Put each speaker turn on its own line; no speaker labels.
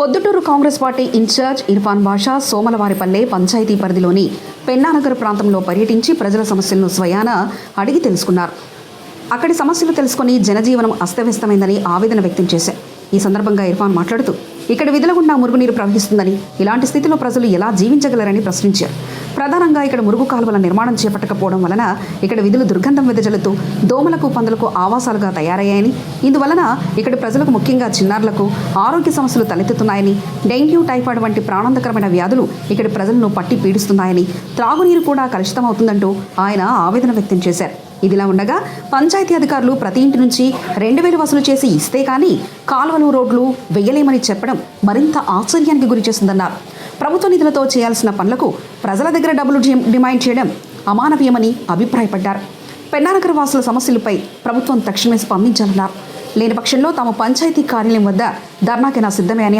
Proddatur Congress party incharge Irfan Basha Somalavaripalle panchayat పరిధిలోని పెన్నానగర్ ప్రాంతంలో పర్యటించి ప్రజల సమస్యలను స్వయాన అడిగి తెలుసుకున్నారు. అక్కడి సమస్యలు తెలుసుకుని జనజీవనం అస్తవ్యస్తమైందని ఆవేదన వ్యక్తం చేశారు. ఈ సందర్భంగా ఇర్ఫాన్ మాట్లాడుతూ ఇక్కడ విధులగుండా మురుగునీరు ప్రవహిస్తుందని ఇలాంటి స్థితిలో ప్రజలు ఎలా జీవించగలరని ప్రశ్నించారు. ప్రధానంగా ఇక్కడ మురుగు కాలువల నిర్మాణం చేపట్టకపోవడం వలన ఇక్కడ విధులు దుర్గంధం వెదజల్లుతూ దోమలకు పందులకు ఆవాసాలుగా తయారయ్యాయని. ఇందువలన ఇక్కడ ప్రజలకు ముఖ్యంగా చిన్నారులకు ఆరోగ్య సమస్యలు తలెత్తుతున్నాయని డెంగ్యూ టైఫాయిడ్ వంటి ప్రాణాంతకరమైన వ్యాధులు ఇక్కడ ప్రజలను పట్టి పీడిస్తున్నాయని త్రాగునీరు కూడా కలుషితమవుతుందంటూ ఆయన ఆవేదన వ్యక్తం చేశారు. ఇదిలా ఉండగా పంచాయతీ అధికారులు ప్రతి ఇంటి నుంచి రెండు వేలు వసూలు చేసి ఇస్తే కానీ కాలువలు రోడ్లు వెయ్యలేమని చెప్పడం మరింత ఆశ్చర్యానికి గురి చేస్తుందన్నారు. ప్రభుత్వ నిధులతో చేయాల్సిన పనులకు ప్రజల దగ్గర డబ్బులు డిమాండ్ చేయడం అమానవీయమని అభిప్రాయపడ్డారు. పెన్నానగర వాసుల సమస్యలపై ప్రభుత్వం తక్షణమే స్పందించాలన్నారు. లేని పక్షంలో తాము పంచాయతీ కార్యాలయం వద్ద ధర్నాకైనా సిద్ధమే అని